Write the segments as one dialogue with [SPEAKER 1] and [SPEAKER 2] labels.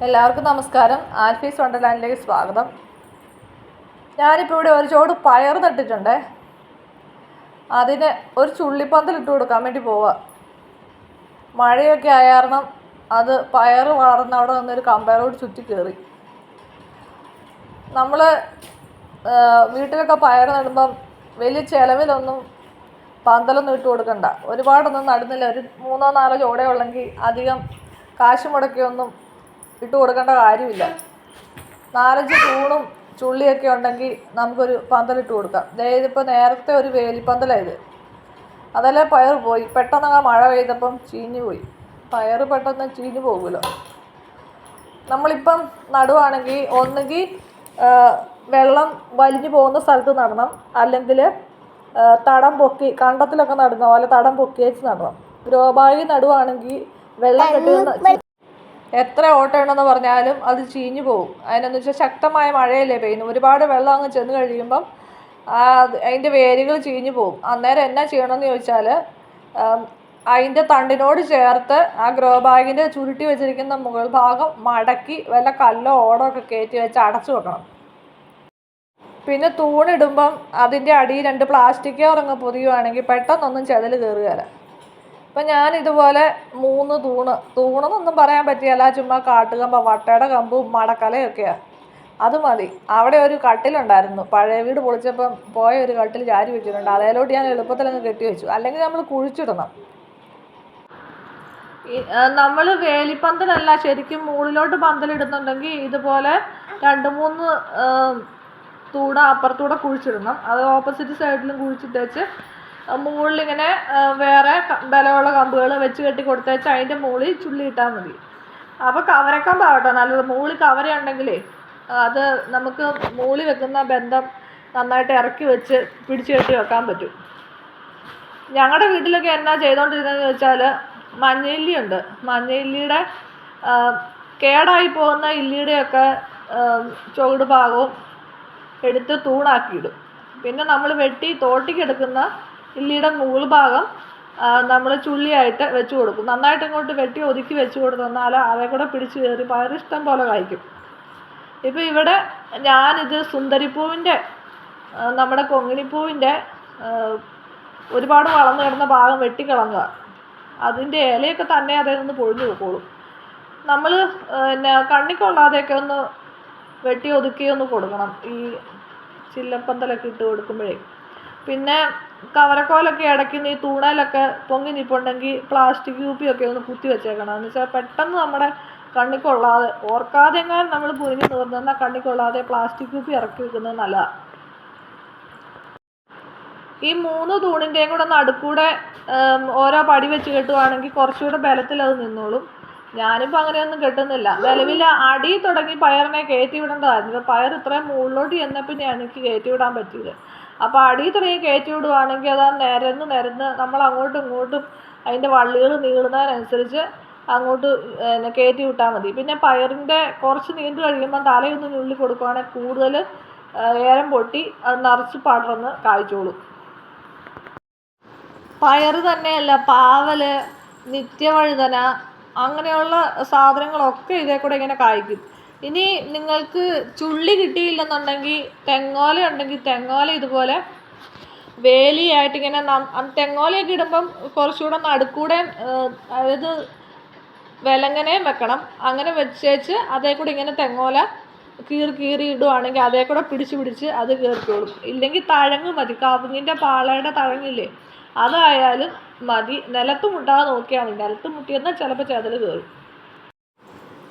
[SPEAKER 1] എല്ലാവർക്കും നമസ്കാരം. ആൽഫീസ് വണ്ടർലാൻഡിലേക്ക് സ്വാഗതം. ഞാനിപ്പോൾ ഇവിടെ ഒരു ചോട് പയർ നട്ടിട്ടുണ്ട്. അതിന് ഒരു ചുള്ളിപ്പന്തൽ ഇട്ട് കൊടുക്കാൻ വേണ്ടി പോവുക മഴയൊക്കെ ആയ കാരണം അത് പയർ വളർന്ന അവിടെ നിന്നൊരു കമ്പയറോട് ചുറ്റി കയറി നമ്മൾ വീട്ടിലൊക്കെ പയർ നടുമ്പം വലിയ ചിലവിലൊന്നും പന്തലൊന്നും ഇട്ട് കൊടുക്കണ്ട. ഒരുപാടൊന്നും നടുന്നില്ല. ഒരു മൂന്നോ നാലോ ചോടേ ഉള്ളെങ്കിൽ അധികം കാശ് മുടക്കിയൊന്നും ഇട്ട് കൊടുക്കേണ്ട കാര്യമില്ല. നാലഞ്ച് തൂണും ചുള്ളിയൊക്കെ ഉണ്ടെങ്കിൽ നമുക്കൊരു പന്തലിട്ട് കൊടുക്കാം. ദേ ഇപ്പോൾ നേരത്തെ ഒരു വേലിപ്പന്തലായത് അതല്ലേ പയർ പോയി? പെട്ടെന്ന് ആ മഴ പെയ്തപ്പം ചീഞ്ഞു പോയി. പയർ പെട്ടെന്ന് ചീഞ്ഞു പോകുമല്ലോ. നമ്മളിപ്പം നടുവാണെങ്കിൽ ഒന്നുകിൽ വെള്ളം വലിഞ്ഞു പോകുന്ന സ്ഥലത്ത് നടണം. അല്ലെങ്കിൽ തടം പൊക്കി കണ്ടത്തിലൊക്കെ നടുന്ന പോലെ തടം പൊക്കി വെച്ച് നടണം. ഗ്രോബായി നടുവാണെങ്കിൽ വെള്ളം കെട്ടുന്ന എത്ര ഓട്ടമുണ്ടെന്ന് പറഞ്ഞാലും അത് ചീഞ്ഞു പോകും അതിനെന്ന് വെച്ചാൽ ശക്തമായ മഴയല്ലേ പെയ്യുന്നു ഒരുപാട് വെള്ളം അങ്ങ് ചെന്ന് കഴിയുമ്പം അതിന്റെ വേരുകൾ ചീഞ്ഞു പോകും അന്നേരം എന്നാ ചെയ്യണമെന്ന് ചോദിച്ചാൽ അതിന്റെ തണ്ടിനോട് ചേർത്ത് ആ ഗ്രോ ബാഗിന്റെ ചുരുട്ടി വെച്ചിരിക്കുന്ന മുകൾ ഭാഗം മടക്കി വല്ല കല്ലോ ഓടോ ഒക്കെ കയറ്റി വെച്ച് അടച്ചു വെക്കണം. പിന്നെ തൂണിടുമ്പം അതിന്റെ അടിയിൽ രണ്ട് പ്ലാസ്റ്റിക് കവറങ്ങ് പൊതിയുവാണെങ്കിൽ പെട്ടെന്നൊന്നും ചെതൽ കയറുകയില്ല ഇപ്പം ഞാൻ ഇതുപോലെ മൂന്ന് തൂണ് തൂണെന്നൊന്നും പറയാൻ പറ്റിയല്ല ചുമ്മാ കാട്ടുകമ്പ വട്ടയുടെ കമ്പും മടക്കലയൊക്കെയാണ് അത് മതി. അവിടെ ഒരു കട്ടിലുണ്ടായിരുന്നു. പഴയ വീട് പൊളിച്ചപ്പം പോയ ഒരു കട്ടിൽ ചാരി വെച്ചിട്ടുണ്ട്. അതേലോട്ട് ഞാൻ എളുപ്പത്തിൽ അങ്ങ് കെട്ടി വെച്ചു. അല്ലെങ്കിൽ നമ്മൾ കുഴിച്ചിടണം. നമ്മൾ വേലിപ്പന്തലല്ല ശരിക്കും മുകളിലോട്ട് പന്തലിടുന്നുണ്ടെങ്കിൽ ഇതുപോലെ രണ്ട് മൂന്ന് തൂട അപ്പുറത്തൂടെ കുഴിച്ചിടണം. അത് ഓപ്പോസിറ്റ് സൈഡിലും കുഴിച്ചിട്ടേച്ച് മുകളിലിങ്ങനെ വേറെ ബലമുള്ള കമ്പുകൾ വെച്ച് കെട്ടി കൊടുത്തേച്ച് അതിന്റെ മുകളിൽ ചുള്ളി ഇട്ടാൽ മതി. അപ്പോൾ കവരക്കമ്പാവട്ടോ നല്ലത് മുകളിൽ കവരയുണ്ടെങ്കിലേ അത് നമുക്ക് മുകളിൽ വെക്കുന്ന ബന്ധം നന്നായിട്ട് ഇറക്കി വെച്ച് പിടിച്ച് കെട്ടി വെക്കാൻ പറ്റും. ഞങ്ങളുടെ വീട്ടിലൊക്കെ എന്നാ ചെയ്തുകൊണ്ടിരുന്നതെന്ന് വെച്ചാൽ മഞ്ഞയില്ലിയുണ്ട്. മഞ്ഞയില്ലിയുടെ കേടായി പോകുന്ന ഇല്ലിയുടെയൊക്കെ ചുവട് ഭാഗവും എടുത്ത് തൂണാക്കിയിടും. പിന്നെ നമ്മൾ വെട്ടി തോട്ടിക്കെടുക്കുന്ന ഇല്ലിയുടെ മുകൾ ഭാഗം നമ്മൾ ചുള്ളിയായിട്ട് വെച്ച് കൊടുക്കും. നന്നായിട്ട് ഇങ്ങോട്ട് വെട്ടി ഒതുക്കി വെച്ച് കൊടുത്തെന്നാൽ അവയെ കൂടെ പിടിച്ച് കയറി പയർ ഇഷ്ടം പോലെ കഴിക്കും ഇപ്പോൾ ഇവിടെ ഞാനിത് സുന്ദരിപ്പൂവിന്റെ നമ്മുടെ കൊങ്ങിണിപ്പൂവിന്റെ ഒരുപാട് വളർന്നു കിടന്ന ഭാഗം വെട്ടിക്കളഞ്ഞുക അതിന്റെ ഇലയൊക്കെ തന്നെ അതിൽ നിന്ന് പൊഴിഞ്ഞു പോയിക്കോളും നമ്മൾ പിന്നെ കണ്ണിക്കൊള്ളാതെയൊക്കെ ഒന്ന് വെട്ടി ഒതുക്കി ഒന്ന് കൊടുക്കണം. ഈ ചില്ലപ്പന്തലൊക്കെ ഇട്ട് കൊടുക്കുമ്പോഴേ. പിന്നെ കവരക്കോലൊക്കെ അടക്കുന്ന ഈ തൂണയിലൊക്കെ പൊങ്ങി നിൽപ്പുണ്ടെങ്കിൽ പ്ലാസ്റ്റിക് കുപ്പിയൊക്കെ ഒന്ന് കുത്തി വെച്ചേക്കണം. എന്ന് വെച്ചാൽ പെട്ടെന്ന് നമ്മുടെ കണ്ണിക്കൊള്ളാതെ ഓർക്കാതെ എങ്ങാനും നമ്മൾ പുരിഞ്ഞു തീർന്നാൽ കണ്ണിൽ കൊള്ളാതെ പ്ലാസ്റ്റിക് കുപ്പി ഇറക്കി വെക്കുന്നത് നല്ലതാണ് ഈ മൂന്ന് തൂണിന്റെയും കൂടെ നടുക്കൂടെ ഓരോ പടി വെച്ച് കെട്ടുവാണെങ്കിൽ കുറച്ചുകൂടെ ബലത്തിൽ അത് നിന്നോളും. ഞാനിപ്പോൾ അങ്ങനെയൊന്നും കെട്ടുന്നില്ല. നിലവിൽ അടി തുടങ്ങി പയറിനെ കയറ്റി വിടേണ്ടതായിരുന്നു. പയർ ഇത്രയും മുകളിലോട്ട് ചെന്നപ്പോൾ എനിക്ക് കയറ്റി വിടാൻ പറ്റിയില്ല അപ്പോൾ അടി തുടങ്ങി കയറ്റി വിടുവാണെങ്കിൽ അത് നിരന്ന് നിരന്ന് നമ്മൾ അങ്ങോട്ടും ഇങ്ങോട്ടും അതിന്റെ വള്ളികൾ നീളുന്നതിനനുസരിച്ച് അങ്ങോട്ട് പിന്നെ കയറ്റി വിട്ടാൽ മതി. പിന്നെ പയറിന്റെ കുറച്ച് നീണ്ടു കഴിയുമ്പോൾ തലയൊന്ന് ഞുള്ളി കൊടുക്കുവാണെങ്കിൽ കൂടുതൽ ഏരം പൊട്ടി അത് നിറച്ച് പടർന്ന് കായ്ച്ചോളും. പയർ തന്നെയല്ല പാവൽ നിത്യവഴുതന അങ്ങനെയുള്ള സാധനങ്ങളൊക്കെ ഇതേ കൂടെ ഇങ്ങനെ കായ്ക്കും. ഇനി നിങ്ങൾക്ക് ചുള്ളി കിട്ടിയില്ലെന്നുണ്ടെങ്കിൽ തെങ്ങോല ഉണ്ടെങ്കിൽ തെങ്ങോല ഇതുപോലെ വേലിയായിട്ട് ഇങ്ങനെ തെങ്ങോലയൊക്കെ ഇടുമ്പം കുറച്ചുകൂടെ നടുക്കൂടെ അതായത് വിലങ്ങനെയും വെക്കണം. അങ്ങനെ വെച്ചേച്ച് അതേ കൂടെ ഇങ്ങനെ തെങ്ങോല കീറി കീറി ഇടുവാണെങ്കിൽ അതേ കൂടെ പിടിച്ച് പിടിച്ച് അത് കയറിക്കോളും ഇല്ലെങ്കിൽ തഴങ്ങ് മതി. കവുങ്ങിന്റെ പാളയുടെ തഴങ്ങില്ലേ അതായാലും മതി. നിലത്ത് മുട്ടാതെ നോക്കിയാൽ മതി. നിലത്ത് മുട്ടിയെന്നാൽ ചിലപ്പോൾ ചെതൽ കയറും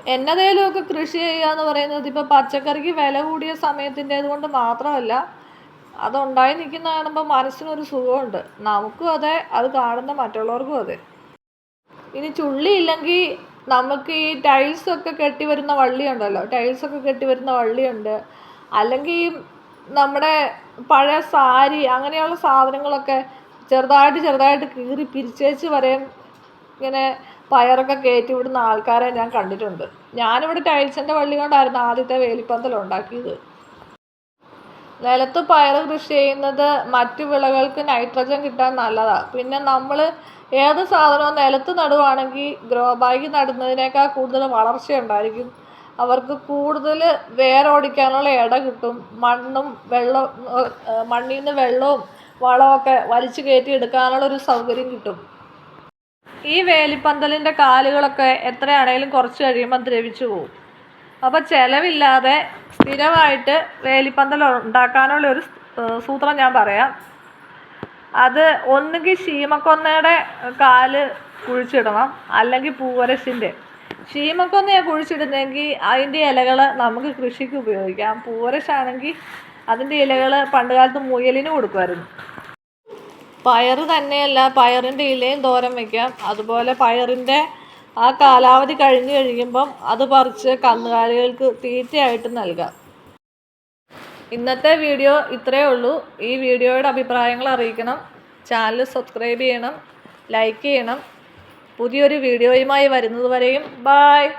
[SPEAKER 1] എന്നതേലുമൊക്കെ കൃഷി ചെയ്യുക എന്ന് പറയുന്നത് ഇപ്പോൾ പച്ചക്കറിക്ക് വില കൂടിയ സമയത്തിന്റേത് കൊണ്ട് മാത്രമല്ല അതുണ്ടായി നിൽക്കുന്ന കാണുമ്പോൾ മനസ്സിനൊരു സുഖമുണ്ട്. നമുക്കും അതെ അത് കാണുന്ന മറ്റുള്ളവർക്കും അതെ. ഇനി ചുള്ളി ഇല്ലെങ്കിൽ നമുക്ക് ഈ ടൈൽസ് ഒക്കെ കെട്ടി വരുന്ന വള്ളിയുണ്ടല്ലോ ടൈൽസ് ഒക്കെ കെട്ടി വരുന്ന വള്ളിയുണ്ട്. അല്ലെങ്കിൽ നമ്മുടെ പഴയ സാരി അങ്ങനെയുള്ള സാധനങ്ങളൊക്കെ ചെറുതായിട്ട് ചെറുതായിട്ട് കീറി പിരിച്ചേച്ച് വരെയും. ഇങ്ങനെ പയറൊക്കെ കയറ്റി വിടുന്ന ആൾക്കാരെ ഞാൻ കണ്ടിട്ടുണ്ട്. ഞാനിവിടെ ടൈൽസിന്റെ വള്ളി കൊണ്ടായിരുന്നു ആദ്യത്തെ വേലിപ്പന്തൽ ഉണ്ടാക്കിയത്. നിലത്ത് പയർ കൃഷി ചെയ്യുന്നത് മറ്റു വിളകൾക്ക് നൈട്രജൻ കിട്ടാൻ നല്ലതാണ് പിന്നെ നമ്മൾ ഏത് സാധനവും നിലത്ത് നടുവാണെങ്കിൽ ഗ്രോ ബാഗിൽ നടുന്നതിനേക്കാൾ കൂടുതൽ വളർച്ച ഉണ്ടായിരിക്കും. അവർക്ക് കൂടുതൽ വേരോടിക്കാനുള്ള ഇട കിട്ടും. മണ്ണും വെള്ളം മണ്ണിൽ നിന്ന് വെള്ളവും വളമൊക്കെ വലിച്ചു കയറ്റി എടുക്കാനുള്ള ഒരു സൗകര്യം കിട്ടും. ഈ വേലിപ്പന്തലിന്റെ കാലുകളൊക്കെ എത്രയാണേലും കുറച്ച് കഴിയുമ്പോൾ ദ്രവിച്ചു പോകും അപ്പോൾ ചിലവില്ലാതെ സ്ഥിരമായിട്ട് വേലിപ്പന്തൽ ഉണ്ടാക്കാനുള്ള ഒരു സൂത്രം ഞാൻ പറയാം. അത് ഒന്നുകിൽ ശീമക്കൊന്നയുടെ കാൽ കുഴിച്ചിടണം അല്ലെങ്കിൽ പൂവരശിന്റെ ശീമക്കൊന്നയാണ് കുഴിച്ചിടുന്നെങ്കിൽ അതിന്റെ ഇലകൾ നമുക്ക് കൃഷിക്ക് ഉപയോഗിക്കാം. പൂവരശാണെങ്കിൽ അതിന്റെ ഇലകൾ പണ്ടുകാലത്ത് മുയലിന് കൊടുക്കുമായിരുന്നു. പയറ് തന്നെയല്ല പയറിന്റെ ഇലയും തോരൻ വയ്ക്കാം അതുപോലെ പയറിന്റെ ആ കാലാവധി കഴിഞ്ഞു കഴിയുമ്പം അത് പറിച്ച് കന്നുകാലികൾക്ക് തീറ്റയായിട്ട് നൽകാം. ഇന്നത്തെ വീഡിയോ ഇത്രയേ ഉള്ളൂ. ഈ വീഡിയോയുടെ അഭിപ്രായങ്ങൾ അറിയിക്കണം. ചാനൽ സബ്സ്ക്രൈബ് ചെയ്യണം ലൈക്ക് ചെയ്യണം. പുതിയൊരു വീഡിയോയുമായി വരുന്നത് വരെയും ബായ്.